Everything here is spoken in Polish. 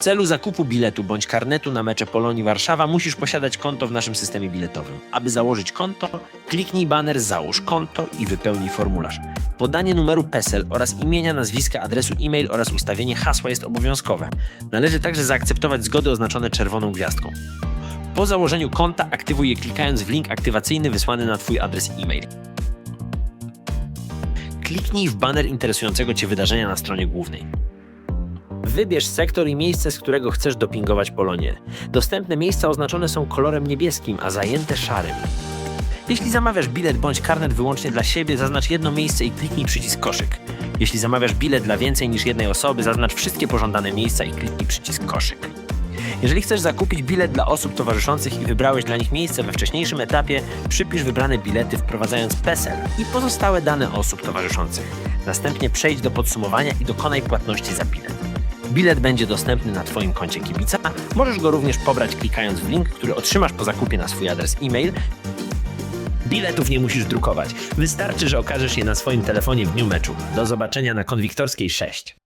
W celu zakupu biletu bądź karnetu na mecze Polonii Warszawa musisz posiadać konto w naszym systemie biletowym. Aby założyć konto, kliknij baner Załóż konto i wypełnij formularz. Podanie numeru PESEL oraz imienia, nazwiska, adresu e-mail oraz ustawienie hasła jest obowiązkowe. Należy także zaakceptować zgody oznaczone czerwoną gwiazdką. Po założeniu konta aktywuj je klikając w link aktywacyjny wysłany na Twój adres e-mail. Kliknij w baner interesującego Cię wydarzenia na stronie głównej. Wybierz sektor i miejsce, z którego chcesz dopingować Polonię. Dostępne miejsca oznaczone są kolorem niebieskim, a zajęte szarym. Jeśli zamawiasz bilet bądź karnet wyłącznie dla siebie, zaznacz jedno miejsce i kliknij przycisk koszyk. Jeśli zamawiasz bilet dla więcej niż jednej osoby, zaznacz wszystkie pożądane miejsca i kliknij przycisk koszyk. Jeżeli chcesz zakupić bilet dla osób towarzyszących i wybrałeś dla nich miejsce we wcześniejszym etapie, przypisz wybrane bilety wprowadzając PESEL i pozostałe dane osób towarzyszących. Następnie przejdź do podsumowania i dokonaj płatności za bilet. Bilet będzie dostępny na Twoim koncie kibica. Możesz go również pobrać klikając w link, który otrzymasz po zakupie na swój adres e-mail. Biletów nie musisz drukować. Wystarczy, że okażesz je na swoim telefonie w dniu meczu. Do zobaczenia na Konwiktorskiej 6.